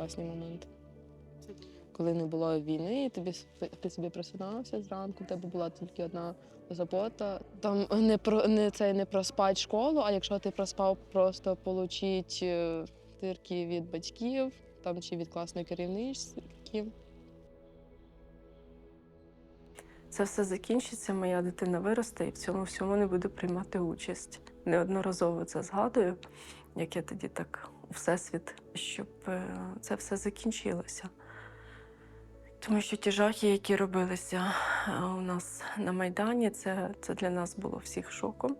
класні моменти. Коли не було війни, тобі ти собі просинався зранку, тебе була тільки одна забота. Там не про не це не проспать школу, а якщо ти проспав, просто получить е, тирки від батьків там чи від класної керівнички. Це все закінчиться, моя дитина виросте і в цьому всьому не буде приймати участь. Неодноразово це згадую, як я тоді так всесвіт, щоб е, це все закінчилося. Тому що ті жахи, які робилися е, у нас на Майдані, це, це для нас було всіх шоком.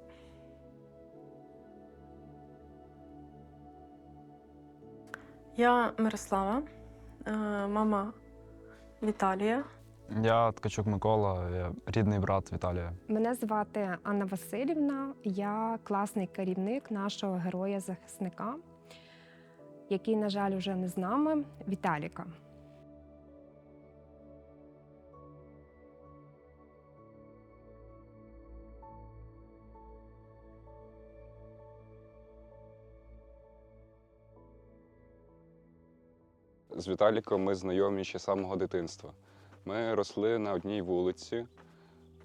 Я Мирослава, е, мама Віталія. Я Ткачук Микола, я рідний брат Віталія. Мене звати Анна Васильівна. Я класний керівник нашого героя-захисника, який, на жаль, вже не з нами, Віталіка. З Віталіком ми знайомі ще з самого дитинства. Ми росли на одній вулиці,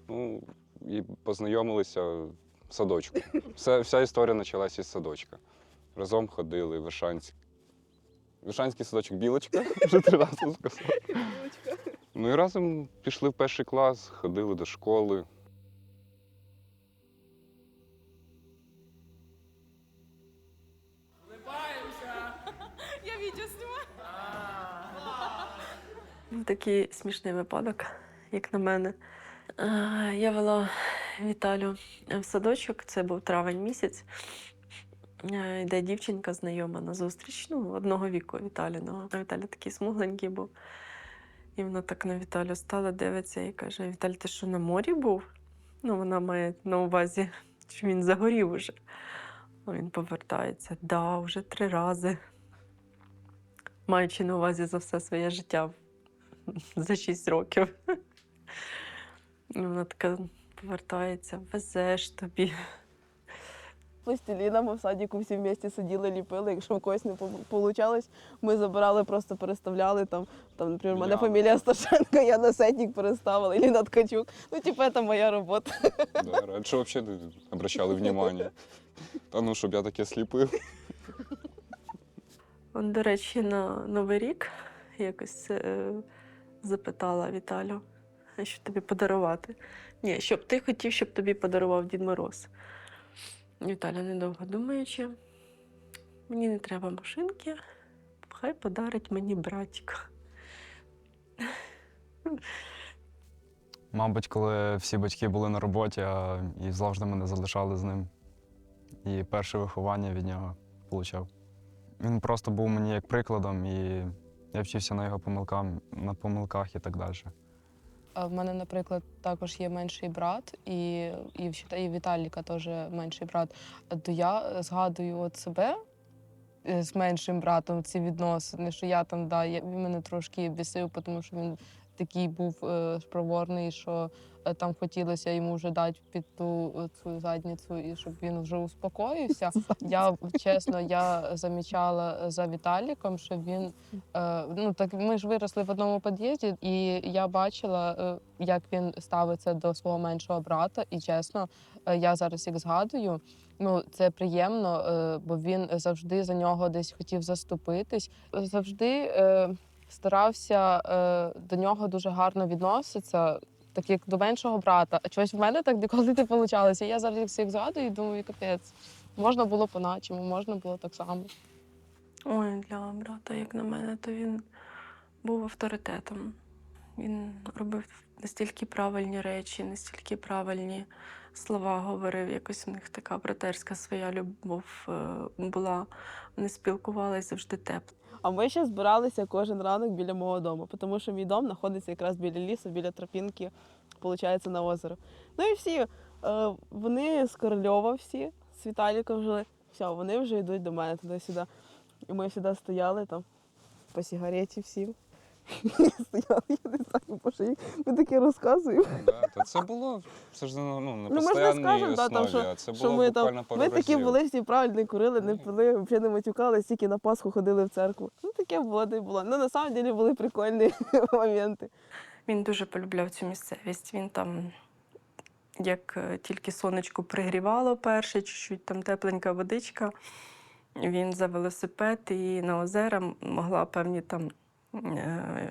ну і познайомилися в садочку. Вся, вся історія почалася із садочка. Разом ходили в Вишанськ. Вишанський садочок білочка, вже три рази сказав. Ну і разом пішли в перший клас, ходили до школи. Такий смішний випадок, як на мене. Я вела Віталю в садочок, це був травень місяць. Е, Йде дівчинка знайома на зустріч, ну, одного віку Віталіного. А Віталій такий смугленький був. І вона так на Віталю стала, дивиться і каже: Віталь, ти що на морі був? Ну, вона має на увазі, що він загорів уже. А він повертається. Да, вже три рази. Маючи на увазі за все своє життя за 6 років. Вона така повертається, везеш тобі. Пластиліна ми в садіку всі вместе сиділи, ліпили. Якщо в когось не вийшло, ми забирали, просто переставляли там. Там, наприклад, у мене фамілія Сташенко, я на сетник переставила, Ліна Ткачук. Ну, типу, це моя робота. Да, раніше взагалі обращали внимання. Та ну, щоб я таке сліпив. От, до речі, на Новий рік якось е, запитала Віталю, «А що тобі подарувати. Ні, щоб ти хотів, щоб тобі подарував Дід Мороз. Віталя, недовго думаючи, мені не треба машинки, хай подарить мені братик. Мабуть, коли всі батьки були на роботі, а і завжди мене залишали з ним. І перше виховання від нього отримав. Він просто був мені як прикладом, і я вчився на його помилкам, на помилках і так далі. В мене, наприклад, також є менший брат, і, і, і Віталіка теж менший брат. То я згадую от себе е, з меншим братом ці відносини, що я там, да, я, він мене трошки бісив, тому що він такий був е, спроворний, що е, там хотілося йому вже дати під ту е, цю задницю, і щоб він вже успокоївся. Я чесно, я замічала за Віталіком, що він ну так ми ж виросли в одному під'їзді, і я бачила, як він ставиться до свого меншого брата. І чесно, я зараз як згадую. Ну, це приємно, бо він завжди за нього десь хотів заступитись. Завжди старався е, до нього дуже гарно відноситися, так як до меншого брата. А чогось в мене так ніколи не вийшло. Я зараз всіх згадую і думаю, капець, можна було по-начому, можна було так само. Ой, для брата, як на мене, то він був авторитетом. Він робив настільки правильні речі, настільки правильні слова говорив. Якось у них така братерська своя любов е, була. Вони спілкувалися завжди тепло. А ми ще збиралися кожен ранок біля мого дому, тому що мій дом знаходиться якраз біля лісу, біля тропінки, виходить, на озеро. Ну і всі, е, вони з Корольова всі, з Віталіком жили. Все, вони вже йдуть до мене туди-сюди. І ми сюди стояли там по сигареті всі, стояли, я не знаю, боже, як ми таке розказуємо. Да, та це було це ж ну, на Ну, ми ж не постійній скажемо, да, основі, там, а це Що було ми буквально там, пару ми такі разів. були, всі правильно курили, не пили, взагалі не матюкались, тільки на Пасху ходили в церкву. Ну таке було, де було. Ну, на самом деле були прикольні моменти. Він дуже полюбляв цю місцевість. Він там, як е, тільки сонечко пригрівало перше, чуть-чуть там тепленька водичка. Він за велосипед і на озера могла певні там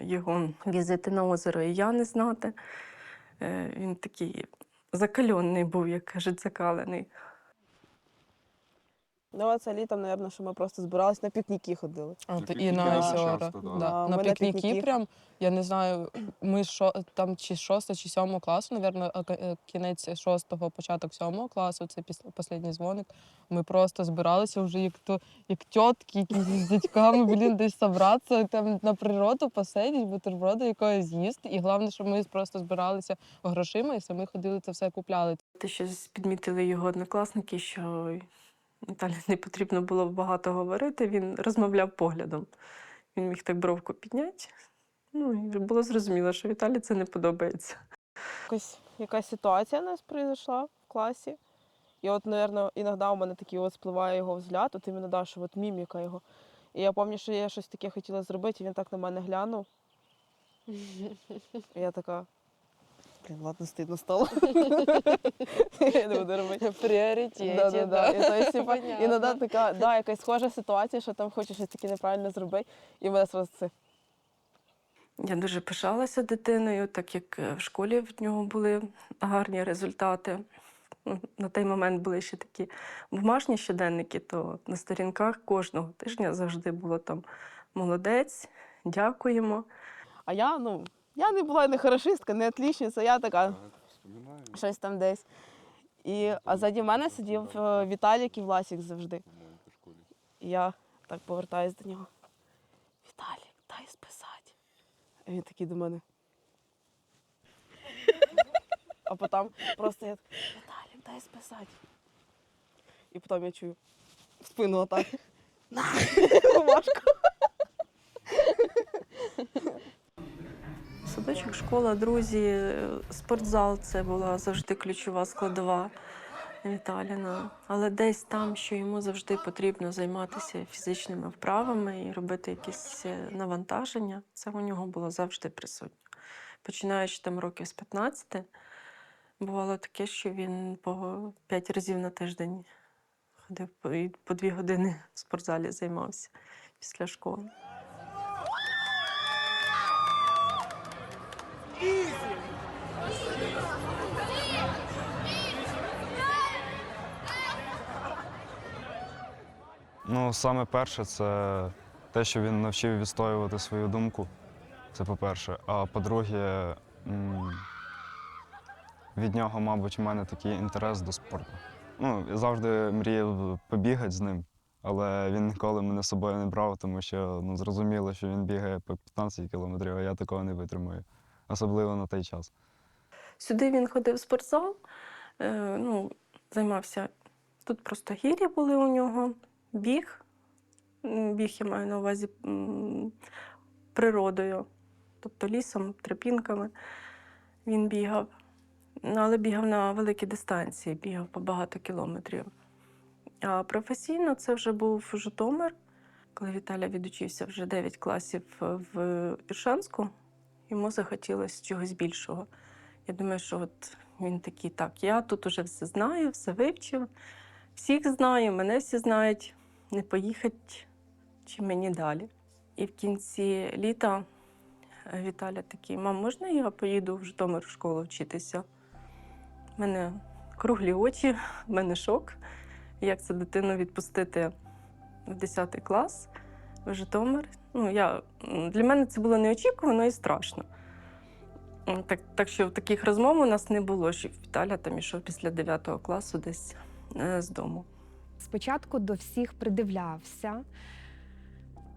його візити на озеро і я не знати. Е, Він такий закальонний був, як кажуть, закалений. Ну, це літом, мабуть, що ми просто збирались на пікніки ходили. От, і пікніки на дуже озера. часто, да. Да. Да, На ми на пікніки пікніки. прям, я не знаю, ми шо, там чи з 6 чи 7 класу, напевно, кінець 6 початок 7 класу, це після останній дзвоник. Ми просто збиралися вже як то, як тітки, якісь з дядьками, блін, десь собратися, там на природу посидіти, бутерброди якоїсь з'їсти. І головне, що ми просто збиралися грошима і самі ходили це все купляли. Те, що підмітили його однокласники, що Наталі не потрібно було багато говорити, він розмовляв поглядом. Він міг так бровку підняти. Ну, і було зрозуміло, що Віталі це не подобається. Якось якась ситуація у нас пройшла в класі. І от, мабуть, іноді у мене такий от спливає його взгляд, от іменно да, що от міміка його. І я пам'ятаю, що я щось таке хотіла зробити, і він так на мене глянув. І я така. Блін, ладно, стидно стало. Я не буду робити. Пріоритеті, Да, да, да. І, то есть, типа, іноді така, да, якась схожа ситуація, що там хочеш щось таке неправильно зробити, і мене сразу це. Я дуже пишалася дитиною, так як е, в школі в нього були гарні результати. Ну, На той момент були ще такі бумажні щоденники, то на сторінках кожного тижня завжди було там молодець, дякуємо. А я, ну, я не була не хорошистка, не отлічниця, я така, щось там десь. І, а ззаді мене сидів е, Віталік і Власік завжди. І я так повертаюсь до нього. Віталік, дай списати. А він такий до мене. А потім просто я так, Віталік, дай списати. І потім я чую в спину отак. На, бумажку. Садочок, школа, друзі, спортзал це була завжди ключова складова Віталіна. Але десь там, що йому завжди потрібно займатися фізичними вправами і робити якісь е, навантаження, це у нього було завжди присутньо. Починаючи там років з 15, бувало таке, що він по 5 разів на тиждень ходив і по 2 години в спортзалі займався після школи. Ну, саме перше, це те, що він навчив відстоювати свою думку. Це по-перше. А по-друге, від нього, мабуть, у мене такий інтерес до спорту. Ну, я завжди мріяв побігати з ним, але він ніколи мене з собою не брав, тому що ну, зрозуміло, що він бігає по 15 кілометрів, а я такого не витримую, особливо на той час. Сюди він ходив в спортзал, е, ну, займався. Тут просто гір'я були у нього, біг. Біг я маю на увазі природою, тобто лісом, тропінками він бігав. Ну, але бігав на великі дистанції, бігав по багато кілометрів. А професійно це вже був Житомир. Коли Віталя відучився вже 9 класів в Іршанську, йому захотілося чогось більшого. Я думаю, що от він такий, так, я тут уже все знаю, все вивчив, всіх знаю, мене всі знають, не поїхати чи мені далі. І в кінці літа е, Віталя такий, мам, можна я поїду в Житомир в школу вчитися? У мене круглі очі, в мене шок. Як це дитину відпустити в 10 клас в Житомир? Ну, я, для мене це було неочікувано і страшно. Так, так що таких розмов у нас не було, що Віталя там ішов після 9 класу десь е, з дому. Спочатку до всіх придивлявся,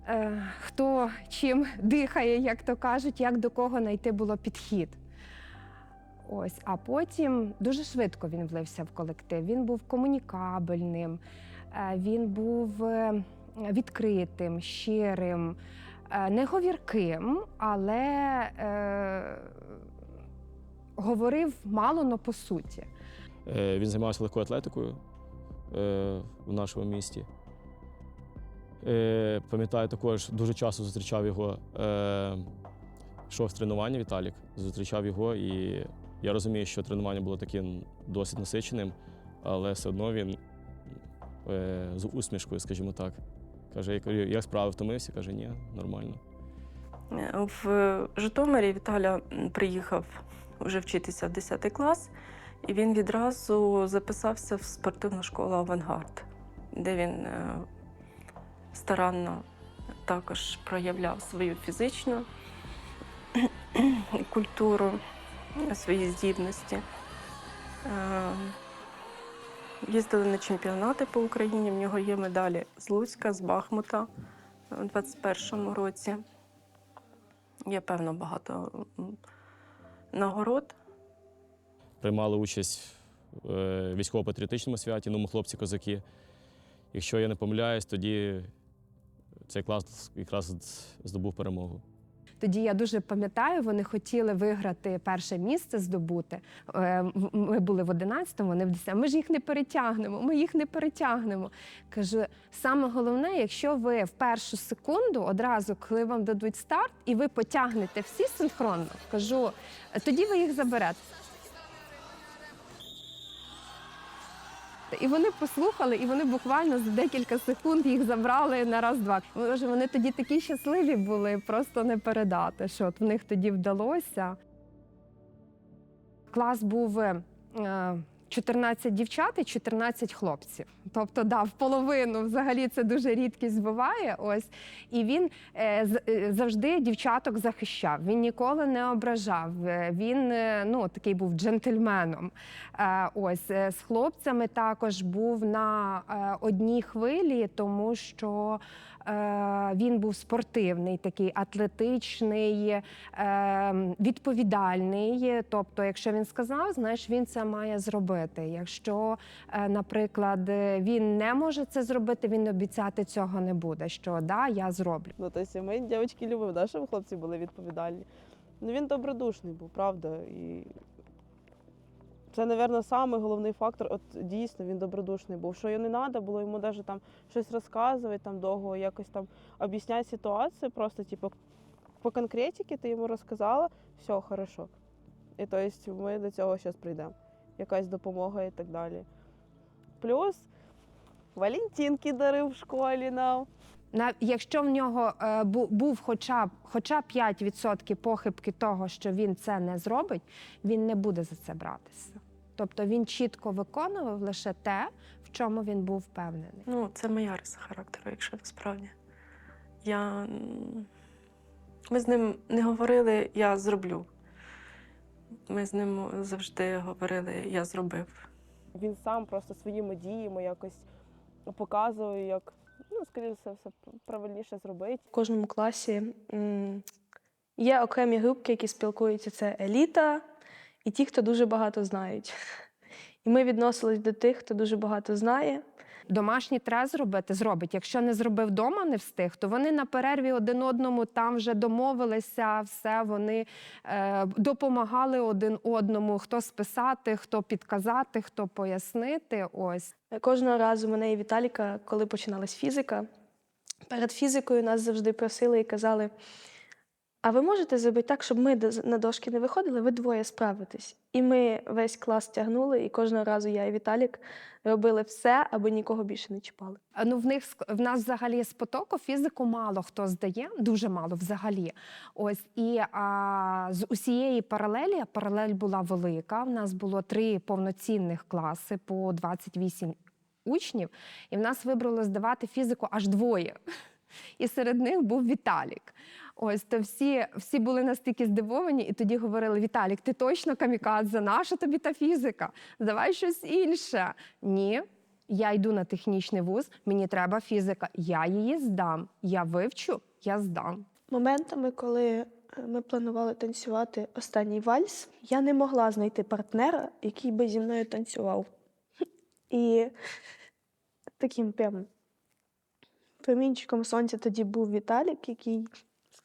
е, хто чим дихає, як то кажуть, як до кого знайти було підхід. Ось, а потім дуже швидко він влився в колектив. Він був комунікабельним, е, він був е, відкритим, щирим. не говірким, але е, говорив мало, но по суті. Він займався легкою атлетикою в нашому місті. Е, Пам'ятаю, також дуже часто зустрічав його. Е, Йшов з тренування Віталік, зустрічав його, і я розумію, що тренування було таким досить насиченим, але все одно він е, з усмішкою, скажімо так. Каже, я як справи втомився? Каже, ні, нормально. Е, В Житомирі Віталя приїхав вже вчитися в 10 клас, і він відразу записався в спортивну школу Авангард, де він е, старанно також проявляв свою фізичну культуру, свої здібності. Е, Їздили на чемпіонати по Україні. В нього є медалі з Луцька, з Бахмута у 21-му році. Є певно багато нагород. Приймали участь в е, військово-патріотичному святі, ну, ми хлопці-козаки. Якщо я не помиляюсь, тоді цей клас якраз здобув перемогу. Тоді я дуже пам'ятаю, вони хотіли виграти перше місце, здобути. Е, Ми були в 11-му, вони в 10-му. Ми ж їх не перетягнемо, ми їх не перетягнемо. Кажу, саме головне, якщо ви в першу секунду, одразу, коли вам дадуть старт, і ви потягнете всі синхронно, кажу, тоді ви їх заберете. І вони послухали, і вони буквально за декілька секунд їх забрали на раз-два. Може, вони тоді такі щасливі були, просто не передати, що от в них тоді вдалося. Клас був е, 14 дівчат і 14 хлопців. Тобто, да, в половину взагалі це дуже рідкість буває. Ось і він е, е, завжди дівчаток захищав. Він ніколи не ображав. Е, Він ну такий був джентльменом. Ось з хлопцями також був на одній хвилі, тому що він був спортивний, такий атлетичний, е, відповідальний. Тобто, якщо він сказав, знаєш, він це має зробити. Якщо, е, наприклад, е, він не може це зробити, він обіцяти цього не буде. Що да, я зроблю. Ну, тобто ми, дівчатки, любимо, да, щоб хлопці були відповідальні. Ну, він добродушний був, правда. І це, мабуть, самий головний фактор. От дійсно він добродушний був. Що йому не треба було йому навіть там щось розказувати, там довго якось там об'ясняти ситуацію. Просто, типу, по конкретиці ти йому розказала, все, хорошо. І тобто ми до цього зараз прийдемо. Якась допомога і так далі. Плюс Валентинки дарив в школі нам. На якщо в нього е, був хоча б хоча б 5% похибки того, що він це не зробить, він не буде за це братися. Тобто він чітко виконував лише те, в чому він був впевнений. Ну, це моя риса характеру, якщо насправді. Я... Ми з ним не говорили я зроблю. Ми з ним завжди говорили я зробив. він сам просто своїми діями якось показує, як ну, скоріше все, все правильніше зробити. В кожному класі м, є окремі групки, які спілкуються. Це еліта і ті, хто дуже багато знають. І ми відносились до тих, хто дуже багато знає. Домашній треба зробити, зробить. Якщо не зробив вдома, не встиг, то вони на перерві один одному там вже домовилися, все вони е, допомагали один одному, хто списати, хто підказати, хто пояснити. Ось Кожного разу мене і Віталіка, коли починалась фізика, перед фізикою нас завжди просили і казали: а ви можете зробити так, щоб ми на дошки не виходили, ви двоє справитесь. І ми весь клас тягнули, і кожного разу я і Віталік робили все, аби нікого більше не чіпали. Ну, в них в нас взагалі з потоку фізику мало хто здає, дуже мало взагалі. Ось і а, з усієї паралелі, паралель була велика. В нас було три повноцінних класи по 28 учнів, і в нас вибрало здавати фізику аж двоє. І серед них був Віталік. Ось то всі, всі були настільки здивовані, і тоді говорили: Віталік, ти точно камікадзе, наша тобі та фізика? Давай щось інше. Ні, я йду на технічний вуз, мені треба фізика. Я її здам. Я вивчу, я здам. Моментами, коли е, ми планували танцювати останній вальс, я не могла знайти партнера, який би зі мною танцював. І таким прям промінчиком сонця тоді був Віталік, який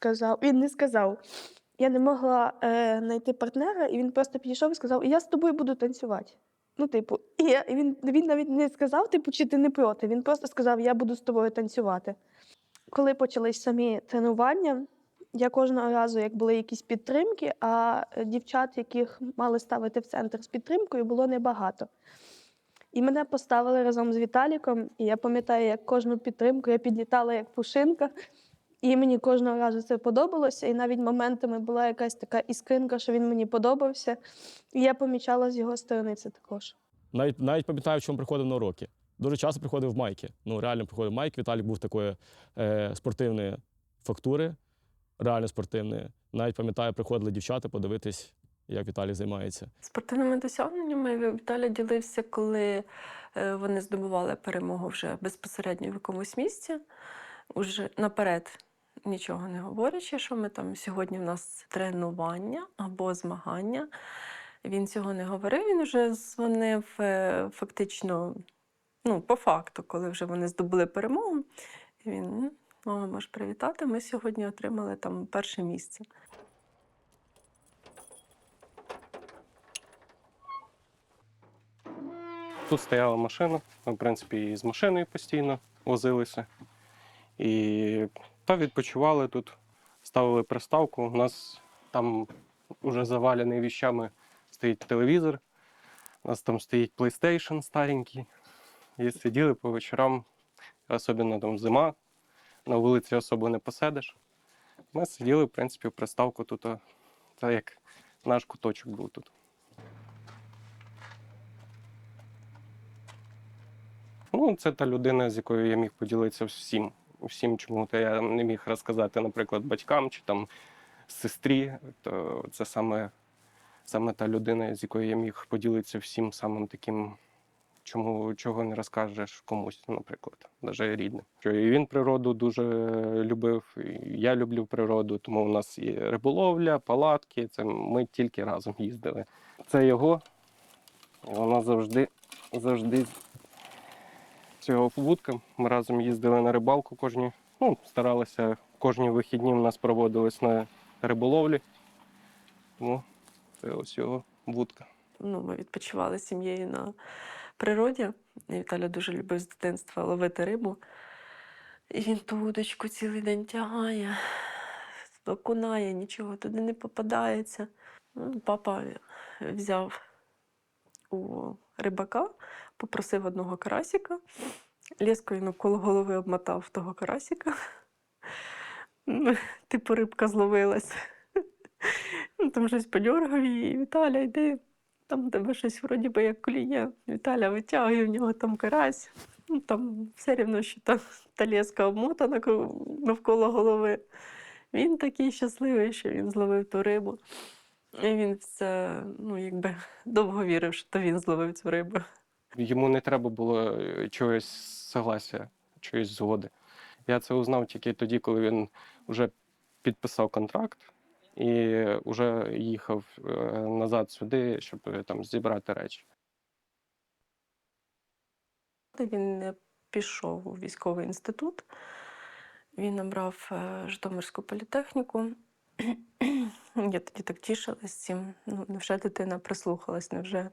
сказав, він не сказав. Я не могла е, знайти партнера, і він просто підійшов і сказав: Я з тобою буду танцювати. Ну, типу, і я, він, він навіть не сказав, типу, чи ти не проти. Він просто сказав, я буду з тобою танцювати. Коли почались самі тренування, я кожного разу, як були якісь підтримки, а дівчат, яких мали ставити в центр з підтримкою, було небагато. І мене поставили разом з Віталіком, і я пам'ятаю, як кожну підтримку я підлітала як пушинка. І мені кожного разу це подобалося, і навіть моментами була якась така іскринка, що він мені подобався. І я помічала з його сторони це також. Навіть навіть пам'ятаю, в чому приходив на уроки. Дуже часто приходив в майки. Ну, реально приходив в майки. Віталік був такої е, спортивної фактури, реально спортивної. Навіть пам'ятаю, приходили дівчата подивитись, як Віталій займається. Спортивними досягненнями Віталій ділився, коли е, вони здобували перемогу вже безпосередньо в якомусь місці, уже наперед нічого не говорячи, що ми там сьогодні в нас тренування або змагання. Він цього не говорив, він вже дзвонив е, фактично, ну, по факту, коли вже вони здобули перемогу. Він, мама, можеш привітати, ми сьогодні отримали там перше місце. Тут стояла машина. В принципі, і з машиною постійно возилися. І та відпочивали тут, ставили приставку. У нас там вже завалений віщами стоїть телевізор. У нас там стоїть PlayStation старенький. І сиділи по вечорам, особливо там зима, на вулиці особо не посидиш. Ми сиділи, в принципі, в приставку тут, це як наш куточок був тут. Ну, це та людина, з якою я міг поділитися всім. Всім, чому то я не міг розказати, наприклад, батькам чи там сестрі. То це саме, саме та людина, з якою я міг поділитися всім самим таким, чому чого не розкажеш комусь, наприклад, навіть рідним. І він природу дуже любив, і я люблю природу, тому у нас є риболовля, палатки. Це ми тільки разом їздили. Це його. і завжди, завжди цього вудка. Ми разом їздили на рибалку кожні. Ну, старалися кожні вихідні у нас проводились на риболовлі. Тому це ось його вудка. ну, ми відпочивали з сім'єю на природі. І Віталя дуже любив з дитинства ловити рибу. І він ту удочку цілий день тягає, окунає, нічого туди не попадається. Ну, Папа взяв у рибака, попросив одного карасика, лєскою навколо голови обмотав того карасика. Ну, Типу рибка зловилась. Ну, Там щось подьоргав її, Віталя, йди, там тебе щось вроді би як коліє. Віталя витягує в нього там карась. Ну, там все рівно, що там та леска обмотана навколо голови. Він такий щасливий, що він зловив ту рибу. І він все, ну, якби довго вірив, що то він зловив цю рибу. Йому не треба було е, чогось согласия, чогось згоди. Я це узнав тільки тоді, коли він вже підписав контракт і вже їхав е, назад сюди, щоб е, там зібрати речі. Він не пішов у військовий інститут. Він набрав Житомирську політехніку. Я тоді так тішилась цим. Ну, невже дитина прислухалась, невже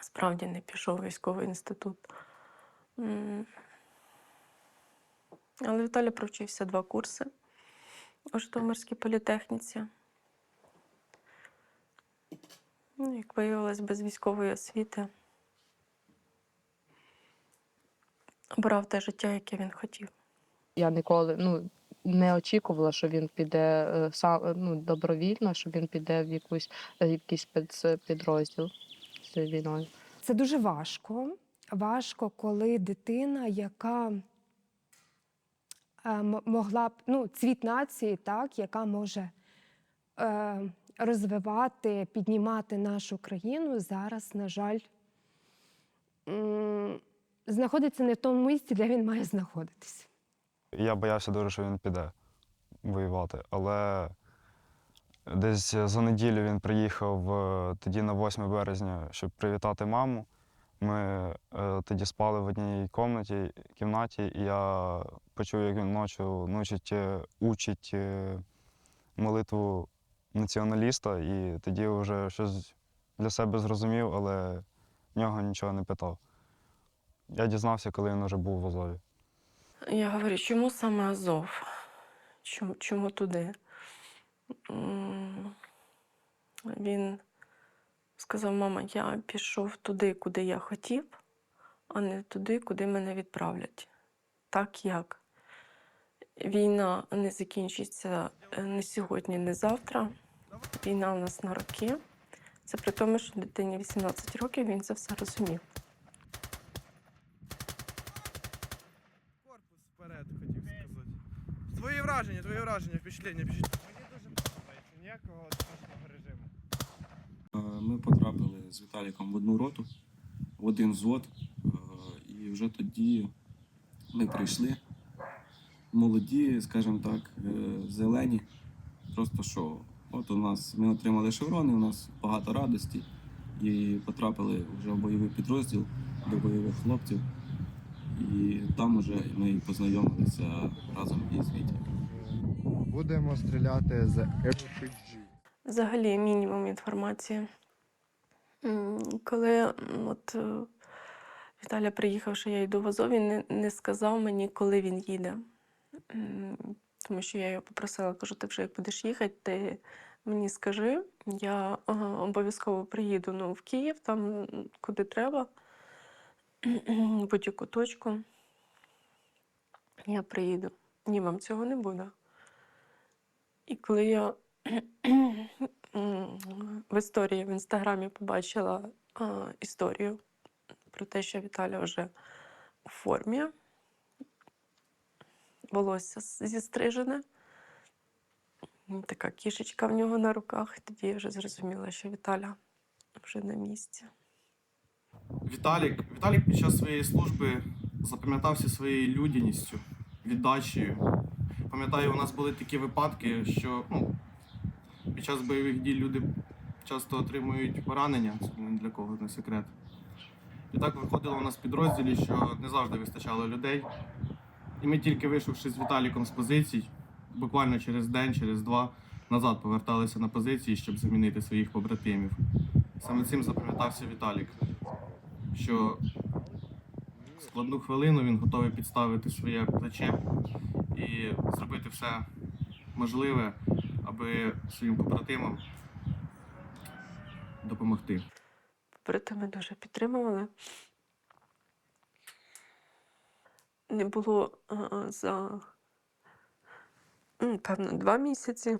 справді не пішов у військовий інститут. Але Віталій провчився два курси у Житомирській політехніці. Ну, як виявилось, без військової освіти. Обрав те життя, яке він хотів. Я ніколи ну, не очікувала, що він піде е, сам ну, добровільно, що він піде в якусь е, якийсь спецпідрозділ з війною. Це дуже важко. Важко, коли дитина, яка е, могла б, ну, цвіт нації, так, яка може е, розвивати, піднімати нашу країну, зараз, на жаль, знаходиться не в тому місці, де він має знаходитись. Я боявся дуже, що він піде воювати. Але десь за неділю він приїхав е, тоді на 8 березня, щоб привітати маму. Ми е, тоді спали в одній кімнаті, кімнаті, і я почув, як він ночі ночить, е, учить молитву націоналіста, і тоді вже щось для себе зрозумів, але нього нічого не питав. Я дізнався, коли він вже був в Азові. Я говорю, чому саме Азов? Чому, чому туди? Він сказав: мама, я пішов туди, куди я хотів, а не туди, куди мене відправлять. Так як? Війна не закінчиться е, не сьогодні, не завтра. Війна у нас на роки. Це при тому, що дитині 18 років він це все розумів. Враження, впечатлення, впечатлення. Мені дуже подобається ніякого страшного режиму. Е, Ми потрапили з Віталіком в одну роту, в один взвод. Е, І вже тоді ми прийшли. Молоді, скажімо так, е, зелені. Просто що, от у нас ми отримали шеврони, у нас багато радості і потрапили вже в бойовий підрозділ до бойових хлопців. І там уже ми познайомилися разом із Вітєю. Будемо стріляти з RPG. Взагалі мінімум інформації. Коли от е, Віталя приїхав, що я йду в Азов, він не, не сказав мені, коли він їде. Тому що я його попросила, кажу, ти вже як будеш їхати, ти мені скажи, я обов'язково приїду ну, в Київ, там куди треба, будь-яку точку. Я приїду. Ні, вам цього не буде. І коли я в історії в інстаграмі побачила а, історію про те, що Віталя вже у формі, волосся зістрижене, така кішечка в нього на руках. Тоді я вже зрозуміла, що Віталя вже на місці. Віталік, Віталік під час своєї служби запам'ятався своєю людяністю, віддачею. Пам'ятаю, у нас були такі випадки, що ну, під час бойових дій люди часто отримують поранення, це ні для кого не секрет. І так виходило у нас в підрозділі, що не завжди вистачало людей. І ми тільки вийшовши з Віталіком з позицій, буквально через день, через два, назад поверталися на позиції, щоб замінити своїх побратимів. Саме цим запам'ятався Віталік, що в складну хвилину він готовий підставити своє плече і зробити все можливе, аби своїм побратимам допомогти. Проте ми дуже підтримували. Не було а, за, певно, два місяці.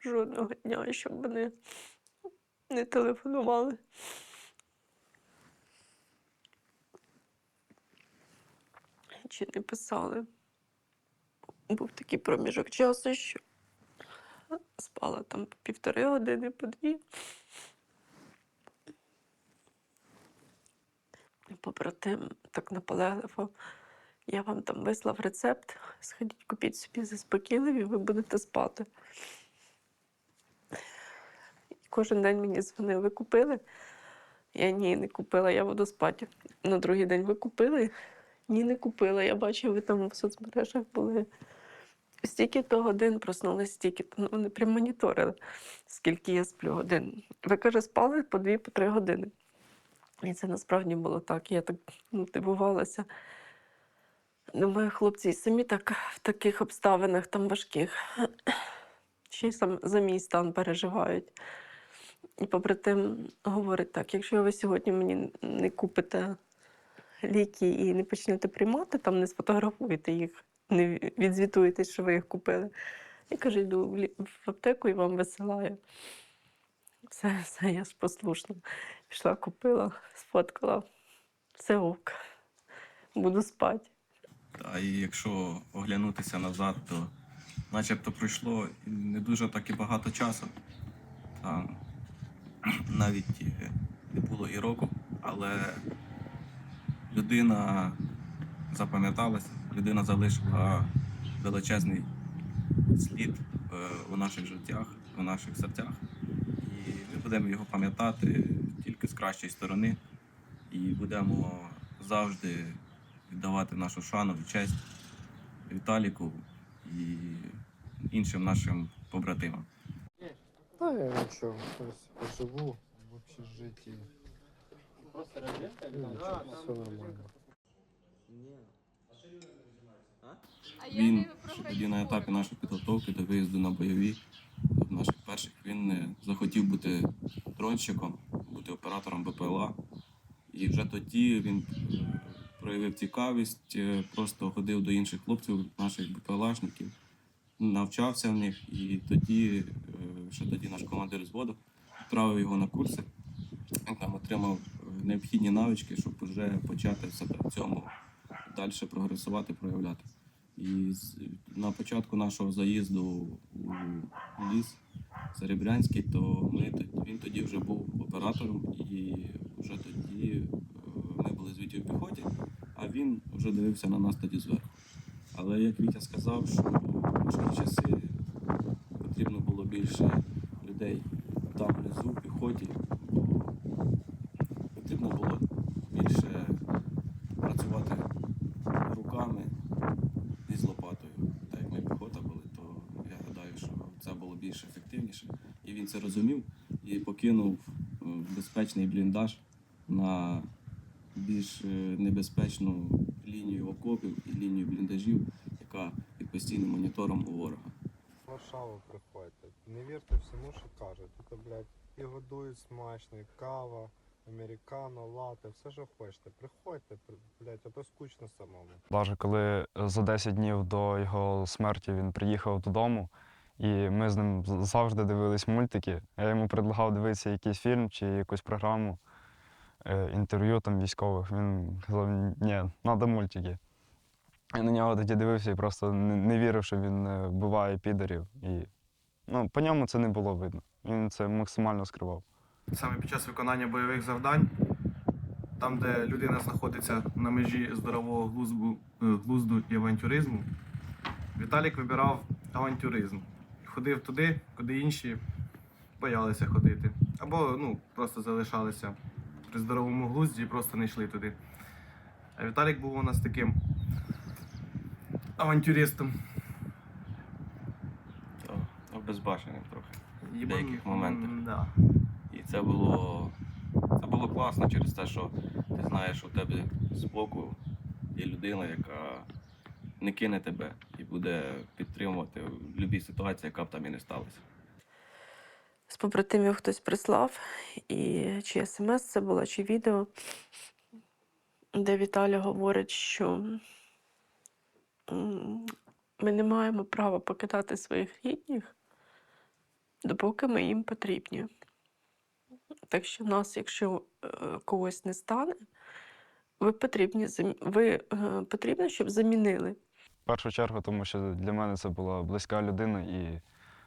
Жодного дня, щоб вони не телефонували. Чи не писали. Був такий проміжок часу, що спала там по півтори години, по дві. Побратим так наполегливо. Я вам там вислав рецепт. Сходіть, купіть собі заспокійливі, ви будете спати. І кожен день мені дзвонили, ви купили? Я ні, не купила, я буду спати. На другий день ви купили? Ні, не купила. Я бачу, ви там в соцмережах були. Стільки то годин проснулися, стільки то ну, вони прям моніторили, скільки я сплю годин. Ви каже, спали по дві, по три години. І це насправді було так. Я так ну, дивувалася. Думаю, хлопці і самі так в таких обставинах там важких. Ще й сам за мій стан переживають. І побратим говорить так: якщо ви сьогодні мені не купите ліки і не почнете приймати, там не сфотографуєте їх, не відзвітуєте, що ви їх купили. Я кажу, йду в аптеку і вам висилаю. Все, все, я ж послушна. Пішла, купила, сфоткала. Все ок. Буду спати. А якщо оглянутися назад, то начебто пройшло не дуже так і багато часу. Та навіть е, не було і року, але людина запам'яталася, людина залишила величезний слід е, у наших життях, у наших серцях. І ми будемо його пам'ятати тільки з кращої сторони і будемо завжди віддавати нашу шану і честь Віталіку і іншим нашим побратимам. Та я нічого, поживу в общежитті. Нічого, все нормально. Він ще тоді на етапі нашої підготовки до виїзду на бойові, наших перших, він е, захотів бути дронщиком, бути оператором БПЛА. І вже тоді він е, проявив цікавість, е, просто ходив до інших хлопців, наших БПЛАшників, навчався в них. І тоді, ще тоді наш командир зводу відправив його на курси. Він там отримав необхідні навички, щоб вже почати себе в цьому далі прогресувати, проявляти. І на початку нашого заїзду у ліс Серебрянський, то ми він тоді вже був оператором, і вже тоді е, ми були звідти в піхоті, а він вже дивився на нас тоді зверху. Але як Вітя сказав, що в важкі часи потрібно було більше людей там внизу, в піхоті, бо потрібно було більше працювати руками і з лопатою. Так як ми піхота були, то я гадаю, що це було більш ефективніше. І він це розумів і покинув е, безпечний бліндаж на більш е, небезпечну лінію окопів і лінію бліндажів, яка під постійним монітором у ворога. Варшаву приходьте. Не вірте всьому, що кажуть. Тут, блядь, і годують смачно, і кава, американо, лате, все, що хочете. Приходьте, блядь, а то скучно самому. Навіть коли е, за 10 днів до його смерті він приїхав додому, і ми з ним завжди дивились мультики. Я йому предлагав дивитися якийсь фільм чи якусь програму, е, інтерв'ю там військових. Він казав, ні, треба мультики. Я на нього тоді дивився і просто не, вірив, що він е, вбиває підарів. І ну, по ньому це не було видно. Він це максимально скривав. Саме під час виконання бойових завдань, там, де людина знаходиться на межі здорового глузду, е, глузду і авантюризму, Віталік вибирав авантюризм. Ходив туди, куди інші боялися ходити. Або ну, просто залишалися при здоровому глузді і просто не йшли туди. А Віталік був у нас таким авантюристом. То обезбашеним трохи. Їбан- деяких моментах. Да. І це було, це було класно через те, що ти знаєш, що у тебе збоку є людина, яка не кине тебе і буде підтримувати в будь-якій ситуації, яка б там і не сталася. З побратимів хтось прислав, і чи смс це було, чи відео, де Віталя говорить, що ми не маємо права покидати своїх рідних, допоки ми їм потрібні. Так що нас, якщо е, когось не стане, ви потрібні, ви, е, потрібно, щоб замінили. В першу чергу, тому що для мене це була близька людина і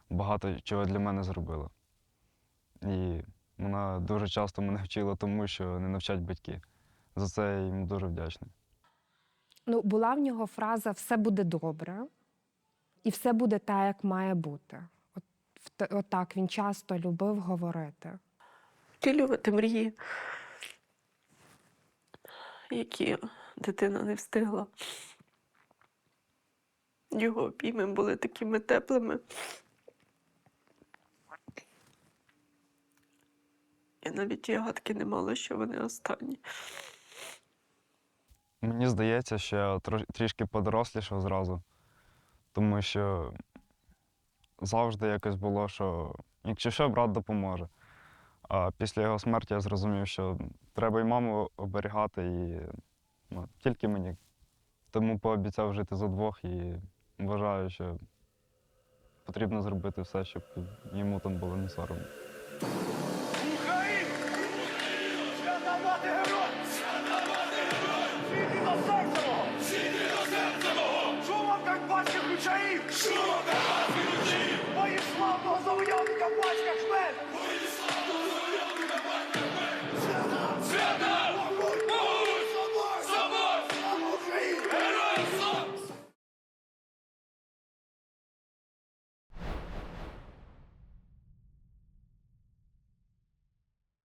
багато чого для мене зробила. І вона дуже часто мене вчила тому, що не навчать батьки. За це я йому дуже вдячний. Ну, була в нього фраза все буде добре, і все буде так, як має бути. От, отак він часто любив говорити. втілювати мрії, які дитина не встигла. Його обійми були такими теплими. Я навіть і гадки не мала, що вони останні. Мені здається, що я трішки подорослішав зразу, тому що завжди якось було, що якщо що, брат допоможе. А після його смерті я зрозумів, що треба і маму оберігати, і ну, тільки мені. Тому пообіцяв жити за двох і вважаю, що потрібно зробити все, щоб йому там було не соромно. Шумом карпатських ключаїв! Бої славного завойовника пачка шмель!